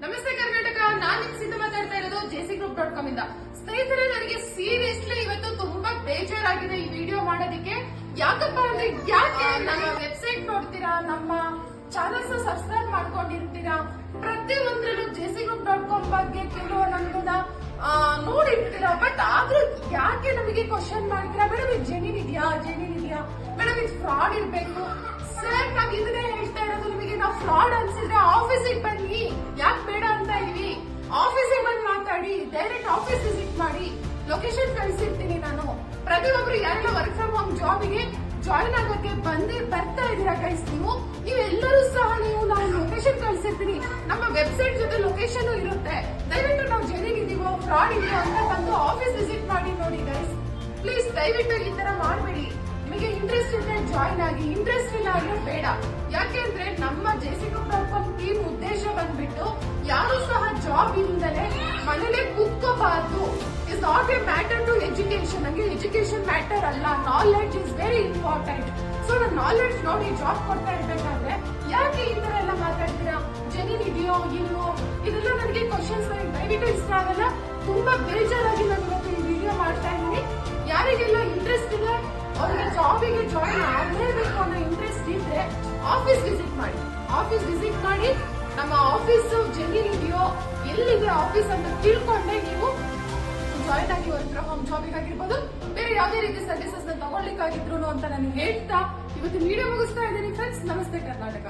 ನಮಸ್ತೆ ಕರ್ನಾಟಕ ನಾನ್ ಸಿದ್ಧ ಮಾತಾಡ್ತಾ ಇರೋದು ಜೆಸಿ ಗ್ರೂಪ್ ಡಾಟ್ ಕಾಮ್ ಇಂದ. ಸ್ನೇಹಿತರೆ ನನಗೆ ಸೀರಿಯಸ್ಲಿ ಇವತ್ತು ತುಂಬಾ ಬೇಜಾರಾಗಿದೆ ಈ ವಿಡಿಯೋ ಮಾಡೋದಕ್ಕೆ. ಯಾಕಪ್ಪ ಅಂದ್ರೆ ಯಾಕೆ ನಮ್ಮ ವೆಬ್ಸೈಟ್ ನೋಡ್ತೀರಾ ನಮ್ಮ ಚಾನಲ್ಸ್ ಸಬ್ಸ್ಕ್ರೈಬ್ ಮಾಡ್ಕೊಂಡಿರ್ತೀರಾ? ಪ್ರತಿ ಒಂದ್ರಲ್ಲೂ ಜೆಸಿ ಗ್ರೂಪ್ ಡಾಟ್ ಕಾಮ್ ಬಗ್ಗೆ ಕೆಲವು ನಮ್ದನ್ನ ಆ, ನೋಡಿರ್ತೀರಾ? ಬಟ್ ಆದ್ರೂ ಯಾಕೆ ನಮಗೆ ಕ್ವಶನ್ ಮಾಡ್ತೀರಾ? ಮೇಡಮ್ ಇದು ಜೆನ್ಯೂನ್ ಇದೆಯಾ? ಜೆನ್ಯೂನ್ ಇದೆಯಾ? ಮೇಡಮ್ ಇದು ಫ್ರಾಡ್ ಇರ್ಬೇಕು. ಸರ್ ನಾವ್ ಇದನ್ನೇ ಹೇಳ್ತಾ ಇರೋದು. ನಿಮಗೆ ನಾವು ಫ್ರಾಡ್ ಅನ್ಸಿದ್ರೆ ಆಫೀಸಿಗೆ ಡೈರೆಕ್ಟ್ ಆಫೀಸ್ ವಿಸಿಟ್ ಮಾಡಿ ಲೊಕೇಶನ್ ಕಳಿಸಿರ್ತೀನಿ ನಾನು. ಪ್ರತಿಯೊಬ್ರು ಯಾರೆಲ್ಲ ವರ್ಕ್ ಫ್ರಮ್ ಹೋಮ್ ಜಾಬಿಗೆ ಜಾಯಿನ್ ಆಗೋಕೆ ಬಂದೇ ಬರ್ತಾ ಇದೀರಾ ಗೈಸ್ ನೀವು? ನೀವೆಲ್ಲರೂ ಸಹ ನೀವು ನಾನು ಲೊಕೇಶನ್ ಕಳಿಸಿರ್ತೀನಿ. ನಮ್ಮ ವೆಬ್ಸೈಟ್ ಜೊತೆ ಲೊಕೇಶನ್ ಇರುತ್ತೆ. ದಯವಿಟ್ಟು ನಾವು ಜೈಲಿಗೆ ಇದೀವೋ ಫ್ರಾಡ್ ಇದೆಯೋ ಅಂತ ಬಂದು ಆಫೀಸ್ ವಿಸಿಟ್ ಮಾಡಿ ನೋಡಿ ಗೈಸ್ ಪ್ಲೀಸ್ ದಯವಿಟ್ಟು ಈ ತರ ಮಾಡಬೇಡಿ. ನಿಮಗೆ ಇಂಟ್ರೆಸ್ಟ್ ಇದ್ರೆ ಜಾಯಿನ್ ಆಗಿ. ಇಂಟ್ರೆಸ್ಟ್ ಇಲ್ಲ ಅಂದ್ರೆ ಬೇಡ. ಯಾಕೆ ಅಂದ್ರೆ ನಮ್ಮ ಜೆಸಿ ಟೀಮ್ ಉದ್ದೇಶ ಬಂದ್ಬಿಟ್ಟು ಕೂತ್ಕೋಬಾರ್ದು is not a matter to education ನಂಗೆ ಎಜುಕೇಶನ್ ಮ್ಯಾಟರ್ ಅಲ್ಲ. Knowledge is very important so ನಾನು ನಾಲೆಡ್ಜ್ ನೋಡಿ ಜಾಬ್ ಕೊಡ್ತಾ ಇರ್ಬೇಕಾದ್ರೆ, ಯಾಕೆ ಈ ತರ ಎಲ್ಲ ಮಾತಾಡ್ತೀರಾ? ಜೆನ್ಯೂನ್ ಇದೆಯೋ, ಇಲ್ವೋ? ಇದೆಲ್ಲ ನನಗೆ ಕ್ವಶನ್ಸ್ ದಯವಿಟ್ಟು ಇಷ್ಟ ಆಗಲ್ಲ. ತುಂಬಾ ಬೇಜಾರಾಗಿ ನಾನು ಇವತ್ತು ಈ ವಿಡಿಯೋ ಮಾಡ್ತಾ ಇದ್ದೀನಿ. ಯಾರಿಗೆಲ್ಲ ಇಂಟ್ರೆಸ್ಟ್ ಇದೆ, ಅವ್ರಿಗೆ ಜಾಬಿಗೆ ಜಾಯಿನ್ ಆಗಲೇಬೇಕು ಅನ್ನೋ ಇಂಟ್ರೆಸ್ಟ್ ಇದ್ರೆ ಆಫೀಸ್ ವಿಸಿಟ್ ಮಾಡಿ. ಆಫೀಸ್ ವಿಸಿಟ್ ಮಾಡಿ, ನಮ್ಮ ಆಫೀಸ್ ಜೆನ್ಯೂನ್ ಎಲ್ಲಿದೆ ಆಫೀಸ್ ಅಂತ ತಿಳ್ಕೊಂಡೆ ನೀವು. ಜಾಯಿನ್ ಆಗಿ ವರ್ಕ್ ಫ್ರಮ್ ಹೋಮ್ ಜಾಬಿಗೆ ಆಗಿರ್ಬೋದು ಬೇರೆ ಯಾವುದೇ ರೀತಿ ಸರ್ವಿಸಸ್ನ ತಗೊಳ್ಲಿಕ್ಕಾಗಿದ್ರು ಅಂತ ನಾನು ಹೇಳ್ತಾ ಇವತ್ತು ವಿಡಿಯೋ ಮುಗಿಸ್ತಾ ಇದ್ದೀನಿ ಫ್ರೆಂಡ್ಸ್ ನಮಸ್ತೆ ಕರ್ನಾಟಕ.